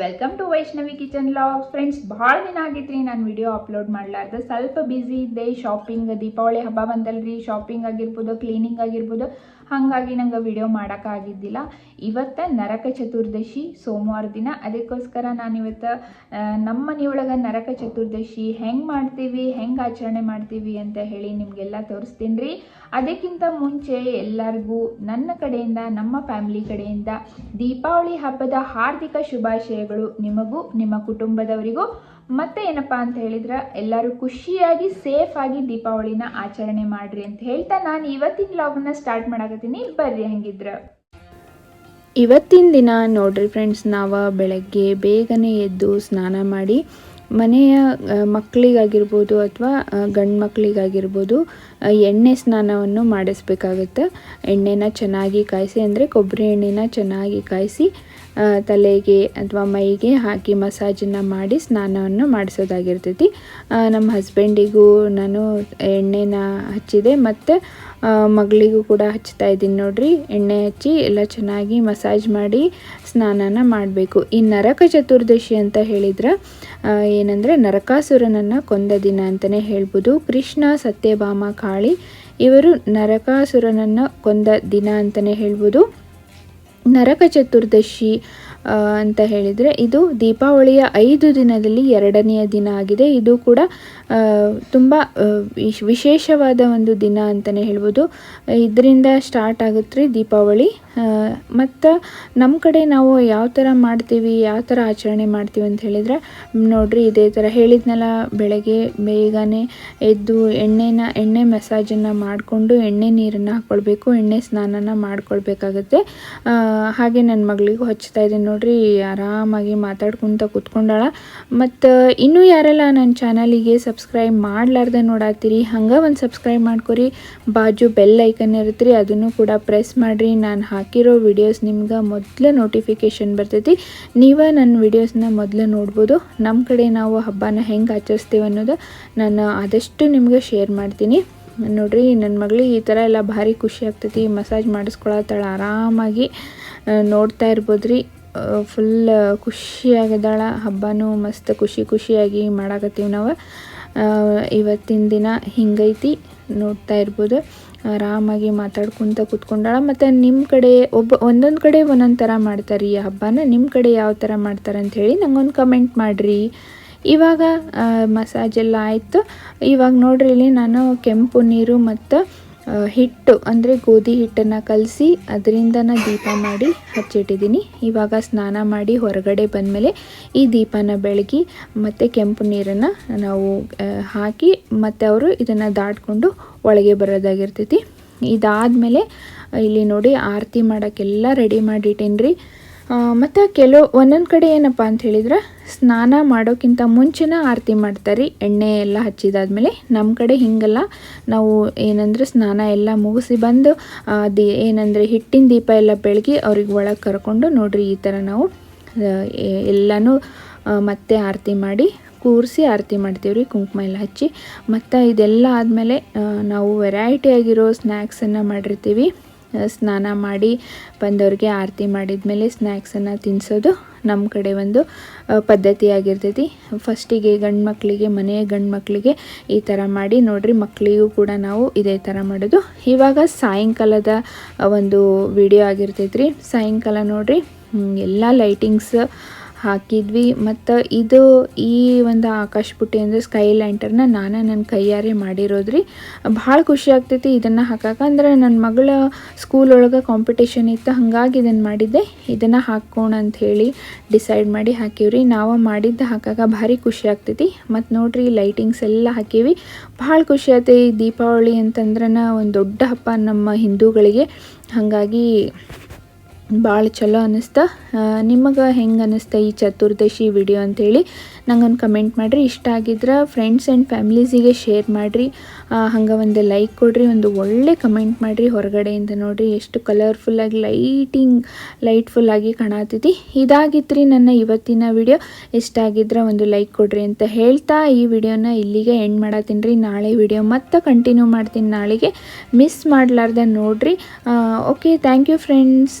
Welcome to Vaishnavi kitchen vlog friends ಭಾಳ ದಿನ ಆಗಿತ್ರಿ ನಾನು ವಿಡಿಯೋ ಅಪ್ಲೋಡ್ ಮಾಡಲಾರ್ದೆ. ಸ್ವಲ್ಪ ಬ್ಯುಸಿ ಇದ್ದೆ ಶಾಪಿಂಗ್ ದೀಪಾವಳಿ ಹಬ್ಬ ಬಂದಲ್ರಿ ಶಾಪಿಂಗ್ ಆಗಿರ್ಬೋದು ಕ್ಲೀನಿಂಗ್ ಆಗಿರ್ಬೋದು. ಹಾಗಾಗಿ ನಂಗೆ ವಿಡಿಯೋ ಮಾಡೋಕ್ಕಾಗಿದ್ದಿಲ್ಲ. ಇವತ್ತು ನರಕ ಚತುರ್ದಶಿ ಸೋಮವಾರ ದಿನ. ಅದಕ್ಕೋಸ್ಕರ ನಾನು ಇವತ್ತು ಆ, ನಮ್ಮ ಮನೆಯೊಳಗೆ ನರಕ ಚತುರ್ದಶಿ ಹೆಂಗೆ ಮಾಡ್ತೀವಿ ಹೆಂಗೆ ಆಚರಣೆ ಮಾಡ್ತೀವಿ ಅಂತ ಹೇಳಿ ನಿಮಗೆಲ್ಲ ತೋರಿಸ್ತೀನಿ ರೀ ಅದಕ್ಕಿಂತ ಮುಂಚೆ ಎಲ್ಲರಿಗೂ ನನ್ನ ಕಡೆಯಿಂದ ನಮ್ಮ ಫ್ಯಾಮಿಲಿ ಕಡೆಯಿಂದ ದೀಪಾವಳಿ ಹಬ್ಬದ ಹಾರ್ದಿಕ ಶುಭಾಶಯಗಳು ನಿಮಗೂ ನಿಮ್ಮ ಕುಟುಂಬದವರಿಗೂ. ಮತ್ತೆ ಏನಪ್ಪ ಅಂತ ಹೇಳಿದ್ರೆ, ಎಲ್ಲರೂ ಖುಷಿಯಾಗಿ ಸೇಫ್ ಆಗಿ ದೀಪಾವಳಿನ ಆಚರಣೆ ಮಾಡ್ರಿ ಅಂತ ಹೇಳ್ತಾ ನಾನು ಇವತ್ತಿನ ಲಾಗ್ನ ಸ್ಟಾರ್ಟ್ ಮಾಡಕತ್ತೀನಿ. ಬರ್ರಿ ಹಂಗಿದ್ರ. ಇವತ್ತಿನ ದಿನ ನೋಡ್ರಿ ಫ್ರೆಂಡ್ಸ್ ನಾವು ಬೆಳಗ್ಗೆ ಬೇಗನೆ ಎದ್ದು ಸ್ನಾನ ಮಾಡಿ ಮನೆಯ ಮಕ್ಕಳಿಗಾಗಿರ್ಬೋದು ಅಥವಾ ಗಂಡು ಮಕ್ಕಳಿಗಾಗಿರ್ಬೋದು ಎಣ್ಣೆ ಸ್ನಾನವನ್ನು ಮಾಡಿಸ್ಬೇಕಾಗುತ್ತೆ. ಎಣ್ಣೆನ ಚೆನ್ನಾಗಿ ಕಾಯಿಸಿ, ಅಂದರೆ ಕೊಬ್ಬರಿ ಎಣ್ಣೆನ ಚೆನ್ನಾಗಿ ಕಾಯಿಸಿ ತಲೆಗೆ ಅಥವಾ ಮೈಗೆ ಹಾಕಿ ಮಸಾಜನ್ನು ಮಾಡಿ ಸ್ನಾನವನ್ನು ಮಾಡಿಸೋದಾಗಿರ್ತೈತಿ. ನಮ್ಮ ಹಸ್ಬೆಂಡಿಗೂ ನಾನು ಎಣ್ಣೆನ ಹಚ್ಚಿದೆ. ಮತ್ತು ಮಗಳಿಗೂ ಕೂಡ ಹಚ್ತಾ ಇದ್ದೀನಿ ನೋಡ್ರಿ. ಎಣ್ಣೆ ಹಚ್ಚಿ ಎಲ್ಲ ಚೆನ್ನಾಗಿ ಮಸಾಜ್ ಮಾಡಿ ಸ್ನಾನನ ಮಾಡಬೇಕು. ಈ ನರಕ ಚತುರ್ದಶಿ ಅಂತ ಹೇಳಿದ್ರೆ ಏನಂದರೆ ನರಕಾಸುರನನ್ನು ಕೊಂದ ದಿನ ಅಂತಲೇ ಹೇಳ್ಬೋದು. ಕೃಷ್ಣ, ಸತ್ಯಭಾಮ, ಕಾಳಿ ಇವರು ನರಕಾಸುರನನ್ನು ಕೊಂದ ದಿನ ಅಂತಲೇ ಹೇಳ್ಬೋದು. ನರಕ ಚತುರ್ದಶಿ ಅಂತ ಹೇಳಿದರೆ ಇದು ದೀಪಾವಳಿಯ ಐದು ದಿನದಲ್ಲಿ ಎರಡನೆಯ ದಿನ ಆಗಿದೆ. ಇದು ಕೂಡ ತುಂಬ ವಿಶೇಷವಾದ ಒಂದು ದಿನ ಅಂತಲೇ ಹೇಳ್ಬೋದು. ಇದರಿಂದ ಸ್ಟಾರ್ಟ್ ಆಗುತ್ತೆ ರೀ ದೀಪಾವಳಿ ಮತ್ತು ನಮ್ಮ ಕಡೆ ನಾವು ಯಾವ ಥರ ಮಾಡ್ತೀವಿ, ಯಾವ ಥರ ಆಚರಣೆ ಮಾಡ್ತೀವಿ ಅಂತ ಹೇಳಿದರೆ, ನೋಡಿರಿ ಇದೇ ಥರ ಹೇಳಿದ್ನಲ್ಲ, ಬೆಳಗ್ಗೆ ಬೇಗನೆ ಎದ್ದು ಎಣ್ಣೆನ, ಎಣ್ಣೆ ಮಸಾಜನ್ನು ಮಾಡಿಕೊಂಡು ಎಣ್ಣೆ ನೀರನ್ನು ಹಾಕ್ಕೊಳ್ಬೇಕು ಎಣ್ಣೆ ಸ್ನಾನನ ಮಾಡ್ಕೊಳ್ಬೇಕಾಗತ್ತೆ. ಹಾಗೆ ನನ್ನ ಮಗಳಿಗೂ ಹಚ್ತಾ ಇದ್ದೀನಿ ನೋಡಿರಿ, ಆರಾಮಾಗಿ ಮಾತಾಡ್ಕೊತ ಕೂತ್ಕೊಂಡಾಳ. ಮತ್ತು ಇನ್ನೂ ಯಾರೆಲ್ಲ ನನ್ನ ಚಾನಲಿಗೆ ಸಬ್ಸ್ಕ್ರೈಬ್ ಮಾಡಲಾರ್ದೆ ನೋಡತ್ತೀರಿ ಹಂಗೆ ಒಂದು ಸಬ್ಸ್ಕ್ರೈಬ್ ಮಾಡ್ಕೊರಿ. ಬಾಜು ಬೆಲ್ ಐಕನ್ ಇರುತ್ತೆ ರೀ ಅದನ್ನು ಕೂಡ ಪ್ರೆಸ್ ಮಾಡಿರಿ. ನಾನು ಹಾಕಿರೋ ವಿಡಿಯೋಸ್ ನಿಮ್ಗೆ ಮೊದಲು ನೋಟಿಫಿಕೇಷನ್ ಬರ್ತೈತಿ. ನೀವೇ ನನ್ನ ವಿಡಿಯೋಸ್ನ ಮೊದಲು ನೋಡ್ಬೋದು. ನಮ್ಮ ಕಡೆ ನಾವು ಹಬ್ಬನ ಹೆಂಗೆ ಆಚರಿಸ್ತೀವಿ ಅನ್ನೋದು ನಾನು ಆದಷ್ಟು ನಿಮ್ಗೆ ಶೇರ್ ಮಾಡ್ತೀನಿ. ನೋಡ್ರಿ ನನ್ನ ಮಗಳಿಗೆ ಈ ಥರ ಎಲ್ಲ ಭಾರಿ ಖುಷಿ ಆಗ್ತೈತಿ. ಮಸಾಜ್ ಮಾಡಿಸ್ಕೊಳತ್ತಾಳ ಆರಾಮಾಗಿ ನೋಡ್ತಾ ಇರ್ಬೋದು ರೀ ಫುಲ್ ಖುಷಿಯಾಗದಾಳ ಹಬ್ಬನೂ ಮಸ್ತ್ ಖುಷಿ ಖುಷಿಯಾಗಿ ಮಾಡಾಕತ್ತೀವಿ ನಾವು. ಇವತ್ತಿನ ದಿನ ಹಿಂಗೈತಿ ನೋಡ್ತಾ ಇರ್ಬೋದು. ಆರಾಮಾಗಿ ಮಾತಾಡ್ಕೊತ ಕೂತ್ಕೊಂಡಾಳ. ಮತ್ತು ನಿಮ್ಮ ಕಡೆ ಒಬ್ಬ, ಒಂದೊಂದು ಕಡೆ ಒಂದೊಂದು ಥರ ಮಾಡ್ತಾರೆ ಈ ಹಬ್ಬನ? ನಿಮ್ಮ ಕಡೆ ಯಾವ ಥರ ಮಾಡ್ತಾರೆ ಅಂತ ಹೇಳಿ ನಂಗೊಂದು ಕಮೆಂಟ್ ಮಾಡಿರಿ. ಇವಾಗ ಮಸಾಜ್ ಎಲ್ಲ ಆಯಿತು. ಇವಾಗ ನೋಡ್ರಿ ಇಲ್ಲಿ ನಾನು ಕೆಂಪು ನೀರು ಮತ್ತು ಹಿಟ್ಟು, ಅಂದರೆ ಗೋಧಿ ಹಿಟ್ಟನ್ನು ಕಲಸಿ ಅದರಿಂದನ ದೀಪ ಮಾಡಿ ಹಚ್ಚಿಟ್ಟಿದ್ದೀನಿ. ಇವಾಗ ಸ್ನಾನ ಮಾಡಿ ಹೊರಗಡೆ ಬಂದಮೇಲೆ ಈ ದೀಪನ ಬೆಳಗಿ ಮತ್ತು ಕೆಂಪು ನೀರನ್ನು ನಾವು ಹಾಕಿ ಮತ್ತು ಅವರು ಇದನ್ನು ದಾಟ್ಕೊಂಡು ಒಳಗೆ ಬರೋದಾಗಿರ್ತೈತಿ. ಇದಾದಮೇಲೆ ಇಲ್ಲಿ ನೋಡಿ ಆರತಿ ಮಾಡೋಕ್ಕೆಲ್ಲ ರೆಡಿ ಮಾಡಿಟ್ಟೇನಿ ರೀ ಮತ್ತು ಕೆಲವು ಒಂದೊಂದು ಕಡೆ ಏನಪ್ಪ ಅಂತ ಹೇಳಿದ್ರೆ, ಸ್ನಾನ ಮಾಡೋಕ್ಕಿಂತ ಮುಂಚೆನೇ ಆರತಿ ಮಾಡ್ತಾರೆ. ರೀ ಎಣ್ಣೆ ಎಲ್ಲ ಹಚ್ಚಿದಾದ್ಮೇಲೆ ನಮ್ಮ ಕಡೆ ಹಿಂಗಲ್ಲ. ನಾವು ಏನಂದ್ರೆ ಸ್ನಾನ ಎಲ್ಲ ಮುಗಿಸಿ ಬಂದು ದಿ, ಏನಂದರೆ ಹಿಟ್ಟಿನ ದೀಪ ಎಲ್ಲ ಬೆಳಗಿ ಅವ್ರಿಗೆ ಒಳಗೆ ಕರ್ಕೊಂಡು ನೋಡ್ರಿ ಈ ಥರ ನಾವು ಎಲ್ಲನೂ ಮತ್ತೆ ಆರತಿ ಮಾಡಿ, ಕೂರಿಸಿ ಆರತಿ ಮಾಡ್ತೀವಿ ರೀ, ಕುಂಕುಮ ಎಲ್ಲ ಹಚ್ಚಿ. ಮತ್ತು ಇದೆಲ್ಲ ಆದಮೇಲೆ ನಾವು ವೆರೈಟಿ ಆಗಿರೋ ಸ್ನ್ಯಾಕ್ಸನ್ನು ಮಾಡಿರ್ತೀವಿ. ಸ್ನಾನ ಮಾಡಿ ಬಂದವ್ರಿಗೆ ಆರತಿ ಮಾಡಿದ ಮೇಲೆ ಸ್ನ್ಯಾಕ್ಸನ್ನು ತಿನ್ನಿಸೋದು ನಮ್ಮ ಕಡೆ ಒಂದು ಪದ್ಧತಿಯಾಗಿರ್ತೈತಿ ಫಸ್ಟಿಗೆ ಗಂಡು ಮಕ್ಕಳಿಗೆ ಮನೆಯ ಗಂಡು ಮಕ್ಕಳಿಗೆ ಈ ಥರ ಮಾಡಿ ನೋಡ್ರಿ ಮಕ್ಕಳಿಗೂ ಕೂಡ ನಾವು ಇದೇ ಥರ ಮಾಡೋದು. ಇವಾಗ ಸಾಯಂಕಾಲದ ಒಂದು ವಿಡಿಯೋ ಆಗಿರ್ತೈತ್ರಿ. ಸಾಯಂಕಾಲ ನೋಡ್ರಿ ಎಲ್ಲ ಲೈಟಿಂಗ್ಸ್ ಹಾಕಿದ್ವಿ. ಮತ್ತು ಇದು ಈ ಒಂದು ಆಕಾಶ ಬುಟ್ಟಿ ಅಂದರೆ ಸ್ಕೈ ಲ್ಯಾಂಟರ್ನ ನಾನು ನನ್ನ ಕೈಯಾರೆ ಮಾಡಿರೋದ್ರಿ. ಭಾಳ ಖುಷಿ ಆಗ್ತೈತಿ ಇದನ್ನು ಹಾಕಕ್ಕೆ ಅಂದ್ರೆ ನನ್ನ ಮಗಳ ಸ್ಕೂಲ್ ಒಳಗೆ ಕಾಂಪಿಟೇಷನ್ ಇತ್ತು, ಹಾಗಾಗಿ ಇದನ್ನು ಮಾಡಿದ್ದೆ. ಇದನ್ನು ಹಾಕೋಣ ಅಂತ ಹೇಳಿ ಡಿಸೈಡ್ ಮಾಡಿ ಹಾಕೀವ್ರಿ. ನಾವು ಮಾಡಿದ್ದು ಹಾಕಾಗ ಭಾರಿ ಖುಷಿ ಆಗ್ತೈತಿ. ಮತ್ತು ನೋಡ್ರಿ ಲೈಟಿಂಗ್ಸ್ ಎಲ್ಲ ಹಾಕೀವಿ. ಭಾಳ ಖುಷಿ ಆಯ್ತು ಈ ದೀಪಾವಳಿ ಅಂತಂದ್ರೆ ಒಂದು ದೊಡ್ಡ ಹಬ್ಬ ನಮ್ಮ ಹಿಂದೂಗಳಿಗೆ. ಹಾಗಾಗಿ ಭಾಳ ಚಲೋ ಅನ್ನಿಸ್ತ. ನಿಮಗೆ ಹೆಂಗೆ ಅನ್ನಿಸ್ತ ಈ ಚತುರ್ದಶಿ ವಿಡಿಯೋ ಅಂತೇಳಿ ನಂಗೊಂದು ಕಮೆಂಟ್ ಮಾಡಿರಿ. ಇಷ್ಟ ಆಗಿದ್ರೆ ಫ್ರೆಂಡ್ಸ್ ಆ್ಯಂಡ್ ಫ್ಯಾಮ್ಲೀಸಿಗೆ ಶೇರ್ ಮಾಡಿರಿ. ಹಂಗೆ ಒಂದು ಲೈಕ್ ಕೊಡ್ರಿ, ಒಂದು ಒಳ್ಳೆ ಕಮೆಂಟ್ ಮಾಡಿರಿ. ಹೊರಗಡೆಯಿಂದ ನೋಡಿರಿ ಎಷ್ಟು ಕಲರ್ಫುಲ್ಲಾಗಿ ಲೈಟಿಂಗ್ ಲೈಟ್ಫುಲ್ಲಾಗಿ ಕಾಣತೈತಿ. ಇದಾಗಿತ್ತು ರೀ ನನ್ನ ಇವತ್ತಿನ ವಿಡಿಯೋ. ಇಷ್ಟ ಆಗಿದ್ರೆ ಒಂದು ಲೈಕ್ ಕೊಡ್ರಿ ಅಂತ ಹೇಳ್ತಾ. ಈ ವಿಡಿಯೋನ ಇಲ್ಲಿಗೆ ಎಂಡ್ ಮಾಡತ್ತೀನಿ ನಾಳೆ ವಿಡಿಯೋ ಮತ್ತೆ ಕಂಟಿನ್ಯೂ ಮಾಡ್ತೀನಿ ನಾಳೆಗೆ. ಮಿಸ್ ಮಾಡಲಾರ್ದೆ ನೋಡಿರಿ. Okay thank you friends